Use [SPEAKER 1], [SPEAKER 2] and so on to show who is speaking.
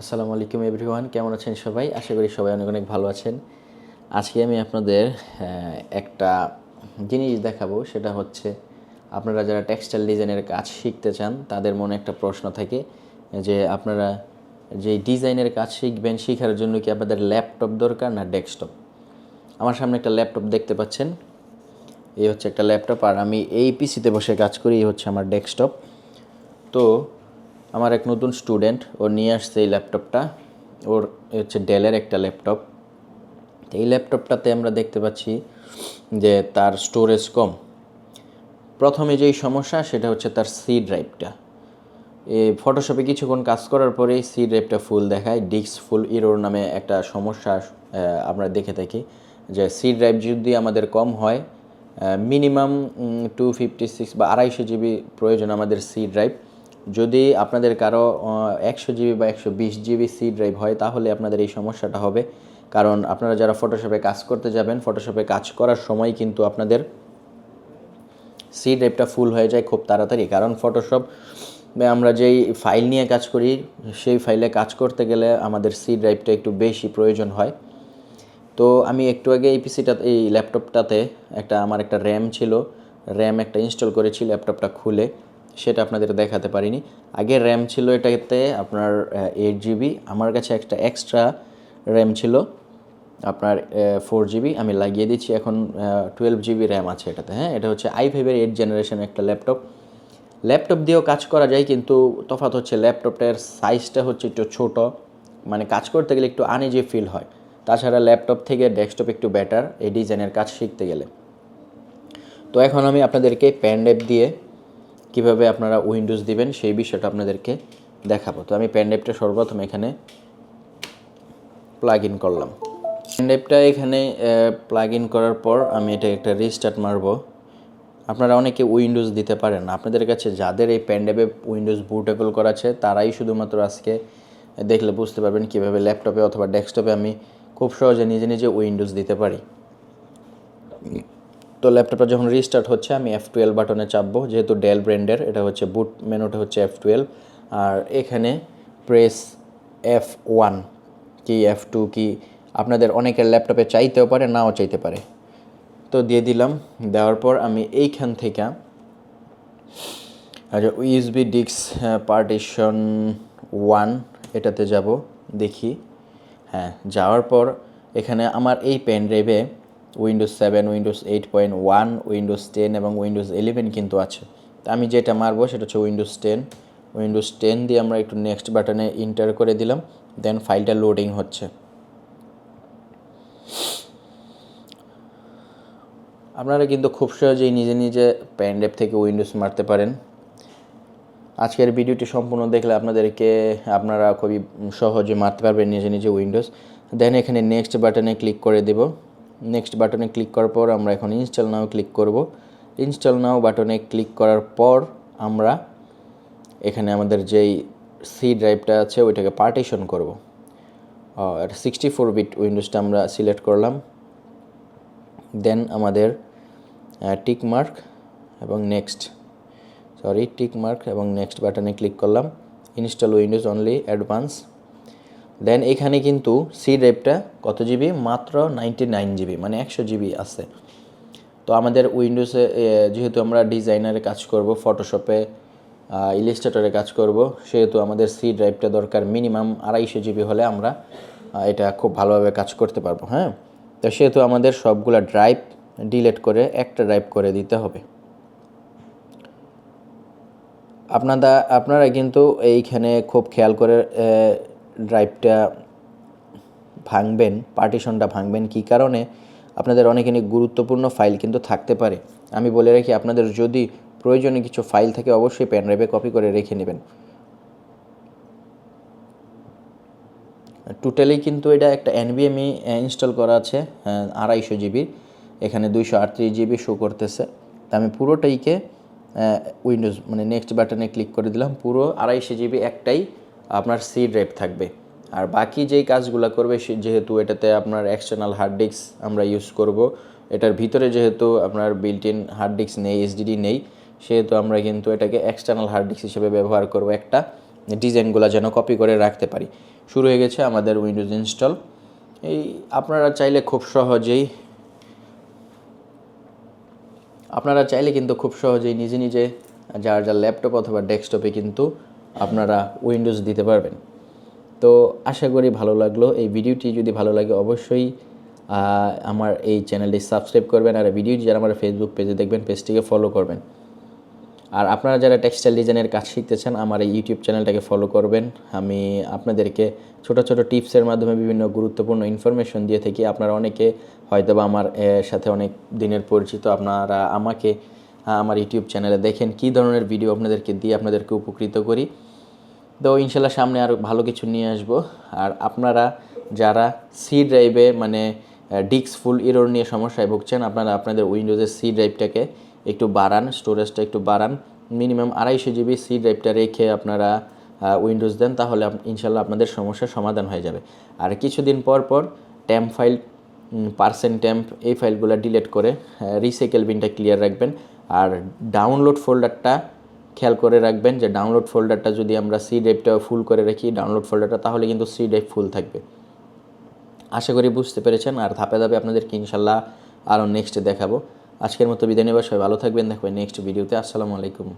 [SPEAKER 1] আসসালামু আলাইকুম এভরিওয়ান, কেমন আছেন সবাই? আশা করি সবাই অনেক অনেক ভালো আছেন। আজকে আমি আপনাদের একটা জিনিস দেখাবো, সেটা হচ্ছে আপনারা যারা টেক্সটাইল ডিজাইনের কাজ শিখতে চান, তাদের মনে একটা প্রশ্ন থাকে যে আপনারা যে ডিজাইনের কাজ শিখবেন, শেখার জন্য কি আপনাদের ল্যাপটপ দরকার না ডেস্কটপ? আমার সামনে একটা ল্যাপটপ দেখতে পাচ্ছেন। এই হচ্ছে একটা ল্যাপটপ, আর আমি এই পিসিতে বসে কাজ করি, এই হচ্ছে আমার ডেস্কটপ। তো আমার এক নতুন স্টুডেন্ট ও নিয়ে আসছে এই ল্যাপটপটা ওর হচ্ছে ডেলের একটা ল্যাপটপ এই ল্যাপটপটাতে আমরা দেখতে পাচ্ছি যে তার স্টোরেজ কম। প্রথমে যেই সমস্যা, সেটা হচ্ছে তার সি ড্রাইভটা ফটোশপে কিছুক্ষণ কাজ করার পরেই সি ড্রাইভটা ফুল দেখায়। ডিস্ক ফুল ইরোর নামে একটা সমস্যা আমরা দেখে থাকি যে সি ড্রাইভ যদি আমাদের কম হয় মিনিমাম টু ফিফটি সিক্স বা আড়াইশো জিবি প্রয়োজন আমাদের সি ড্রাইভ যদি আপনাদের কারও একশো জিবি বা একশো বিশ জিবি সি ড্রাইভ হয়, তাহলে আপনাদের এই সমস্যাটা হবে। কারণ আপনারা যারা ফটোশপে কাজ করতে যাবেন ফটোশপে কাজ করার সময় কিন্তু আপনাদের সি ড্রাইভটা ফুল হয়ে যায় খুব তাড়াতাড়ি। কারণ ফটোশপ আমরা যেই ফাইল নিয়ে কাজ করি, সেই ফাইলে কাজ করতে গেলে আমাদের সি ড্রাইভটা একটু বেশি প্রয়োজন হয়। তো আমি একটু আগে এই পিসিটা, এই ল্যাপটপটাতে একটা, আমার একটা র্যাম ছিল। র্যাম একটা ইনস্টল করেছি, ল্যাপটপটা খুলে। সেটা আপনাদের দেখাতে পারিনি। আগে র্যাম ছিল এটাতে আপনার এইট জিবি আমার কাছে একটা এক্সট্রা র্যাম ছিল, আপনার ফোর জিবি আমি লাগিয়ে দিচ্ছি এখন টুয়েলভ জিবি র্যাম আছে এটাতে হ্যাঁ? এটা হচ্ছে আই ফাইভের এইট জেনারেশন একটা ল্যাপটপ ল্যাপটপ দিয়েও কাজ করা যায়, কিন্তু তফাৎ হচ্ছে ল্যাপটপটার সাইজটা হচ্ছে একটু ছোট। মানে কাজ করতে গেলে একটু আনইজি ফিল হয়। তাছাড়া ল্যাপটপ থেকে ডেস্কটপ একটু বেটার এই ডিজাইনের কাজ শিখতে গেলে। তো এখন আমি আপনাদেরকে প্যান দিয়ে কীভাবে আপনারা উইন্ডোজ দিবেন, সেই বিষয়টা আপনাদেরকে দেখাবো। তো আমি প্যান ড্রাইভটা সর্বপ্রথম এখানে প্লাগ ইন করলাম। প্যান ড্রাইভটা এখানে প্লাগ ইন করার পর আমি এটা একটা রিস্টার্ট মারবো। আপনারা অনেকে উইন্ডোজ দিতে পারেন আপনাদের কাছে যাদের এই প্যান্ডেপে উইন্ডোজ বুটেবল করা আছে, তারাই শুধুমাত্র আজকে দেখলে বুঝতে পারবেন কীভাবে ল্যাপটপে অথবা ডেস্কটপে আমি খুব সহজে নিজে নিজে উইন্ডোজ দিতে পারি। তো ল্যাপটপটা যখন রিস্টার্ট হচ্ছে, আমি এফ টুয়েলভ বাটনে চাপবো। যেহেতু ডেল ব্র্যান্ডের এটা হচ্ছে বুট মেনুটা হচ্ছে এফ টুয়েলভ আর এখানে প্রেস এফ ওয়ান কি এফ টু কি? আপনাদের অনেকের ল্যাপটপে চাইতেও পারে, নাও চাইতে পারে। তো দিয়ে দিলাম। দেওয়ার পর আমি এইখান থেকে আচ্ছা ইউএসবি ডিক্স পার্টিশন ওয়ান এটাতে যাব, দেখি। হ্যাঁ যাওয়ার পর এখানে আমার এই পেন ড্রাইভে Windows seven Windows eight point one Windows ten এবং উইন্ডোজ ইলেভেন কিন্তু আছে। তো আমি যেটা মারবো সেটা হচ্ছে উইন্ডোজ টেন উইন্ডোজ টেন দিয়ে আমরা একটু নেক্সট বাটনে ইন্টার করে দিলাম দেন ফাইলটা লোডিং হচ্ছে। আপনারা কিন্তু খুব সহজেই নিজে নিজে প্যান ড্রাইভ থেকে উইন্ডোজ মারতে পারেন। আজকের ভিডিওটি সম্পূর্ণ দেখলে আপনাদেরকে, আপনারা খুবই সহজে মারতে পারবেন নিজে নিজে উইন্ডোজ দেন এখানে নেক্সট বাটনে ক্লিক করে দেব। নেক্সট বাটনে ক্লিক করার পর আমরা এখন ইনস্টল নাও ক্লিক করব। ইনস্টল নাও বাটনে ক্লিক করার পর আমরা এখানে আমাদের যেই সি ড্রাইভটা আছে, ওইটাকে পার্টিশন করব। আর সিক্সটি ফোর বিট উইন্ডোজটা আমরা সিলেক্ট করলাম। দেন আমাদের টিক মার্ক এবং নেক্সট সরি টিক মার্ক এবং নেক্সট বাটনে ক্লিক করলাম। Install Windows only advance then এখানে কিন্তু সি ড্রাইভটা কত জিবি মাত্র নাইনটি নাইন জিবি মানে একশো জিবি আছে। তো আমাদের উইন্ডোজে যেহেতু আমরা ডিজাইনারে কাজ করব ফটোশপে ইলিস্ট্রেটরে কাজ করব, সেহেতু আমাদের সি ড্রাইভটা দরকার মিনিমাম আড়াইশো জিবি হলে আমরা এটা খুব ভালোভাবে কাজ করতে পারব হ্যাঁ? তো সেহেতু আমাদের সবগুলা ড্রাইভ ডিলেট করে একটা ড্রাইভ করে দিতে হবে। আপনারা আপনারা কিন্তু এইখানে খুব খেয়াল করে ড্রাইভটা ভাঙবেন, পার্টিশনটা ভাঙবেন কী কারণে? আপনাদের অনেক অনেক গুরুত্বপূর্ণ ফাইল কিন্তু থাকতে পারে। আমি বলে রাখি, আপনাদের যদি প্রয়োজনে কিছু ফাইল থাকে, অবশ্যই পেন ড্রাইভে কপি করে রেখে নেবেন। টোটালি কিন্তু এটা একটা এনবিএমই ইনস্টল করা আছে আড়াইশো জিবির এখানে দুইশো আটত্রিশ জিবি শো করতেছে। তা আমি পুরোটাইকে উইন্ডোজ মানে নেক্সট বাটনে ক্লিক করে দিলাম। পুরো আড়াইশো জিবি একটাই আপনার সি ড্রাইভ থাকবে। আর বাকি যেই কাজগুলো করবে, সে- যেহেতু এটাতে আপনার এক্সটার্নাল হার্ড ডিস্ক আমরা ইউজ করব, এটার ভিতরে যেহেতু আপনার বিল্ট ইন হার্ড ডিস্ক নেই এসডিডি নেই, সেহেতু আমরা কিন্তু এটাকে এক্সটার্নাল হার্ড ডিস্ক হিসেবে ব্যবহার করব একটা ডিজাইনগুলো যেন কপি করে রাখতে পারি। শুরু হয়ে গেছে আমাদের উইন্ডোজ ইনস্টল এই আপনারা চাইলে খুব সহজেই, আপনারা চাইলে কিন্তু খুব সহজেই নিজে নিজে যার যার ল্যাপটপ অথবা ডেস্কটপে কিন্তু আপনারা উইন্ডোজ দিতে পারবেন। তো আশা করি ভালো লাগল। এই ভিডিওটি যদি ভালো লাগে অবশ্যই আমার এই চ্যানেলটি সাবস্ক্রাইব করবেন আর ভিডিওটি যারা আমার ফেসবুক পেজে দেখবেন পেজটিকে ফলো করবেন। আর আপনারা যারা টেক্সটাইল ডিজাইনের কাজ শিখতে চান, আমার এই ইউটিউব চ্যানেলটাকে ফলো করবেন। আমি আপনাদেরকে ছোট ছোট টিপসের মাধ্যমে বিভিন্ন গুরুত্বপূর্ণ ইনফরমেশন দিয়ে থাকি। আপনারা অনেকে হয়তো বা আমার সাথে অনেক দিনের পরিচিত, আপনারা আমাকে আমার ইউটিউব চ্যানেলে দেখেন। কী ধরনের ভিডিও আপনাদেরকে দিয়ে আপনাদেরকে উপকৃত করি? তো ইনশাল্লাহ সামনে আরও ভালো কিছু নিয়ে আসব। আর আপনারা যারা সি ড্রাইভে মানে ডিক্স ফুল ইরোর নিয়ে সমস্যায় ভুগছেন, আপনারা আপনাদের উইন্ডোজের সি ড্রাইভটাকে একটু বাড়ান, স্টোরেজটা একটু বাড়ান। মিনিমাম আড়াইশো জিবি সি ড্রাইভটা রেখে আপনারা উইন্ডোজ দেন, তাহলে ইনশাল্লাহ আপনাদের সমস্যার সমাধান হয়ে যাবে। আর কিছুদিন পর পর ট্যাম্প ফাইল পার্সেন্ট ট্যাম্প এই ফাইলগুলো ডিলিট করে রিসাইকেল বিনটা ক্লিয়ার রাখবেন। আর ডাউনলোড ফোল্ডারটা খেয়াল করে রাখবেন যে ডাউনলোড ফোল্ডারটা যদি আমরা সি ড্রাইভটা ফুল করে রাখি ডাউনলোড ফোল্ডারটা তাহলে কিন্তু সি ড্রাইভ ফুল থাকবে। আশা করি বুঝতে পেরেছেন, আর ধাপে ধাপে আপনাদেরকে ইনশাল্লাহ আরও নেক্সট দেখাবো। আজকের মতো বিদায় নেবার, সবাই ভালো থাকবেন দেখবেন নেক্সট ভিডিওতে আসসালামু আলাইকুম।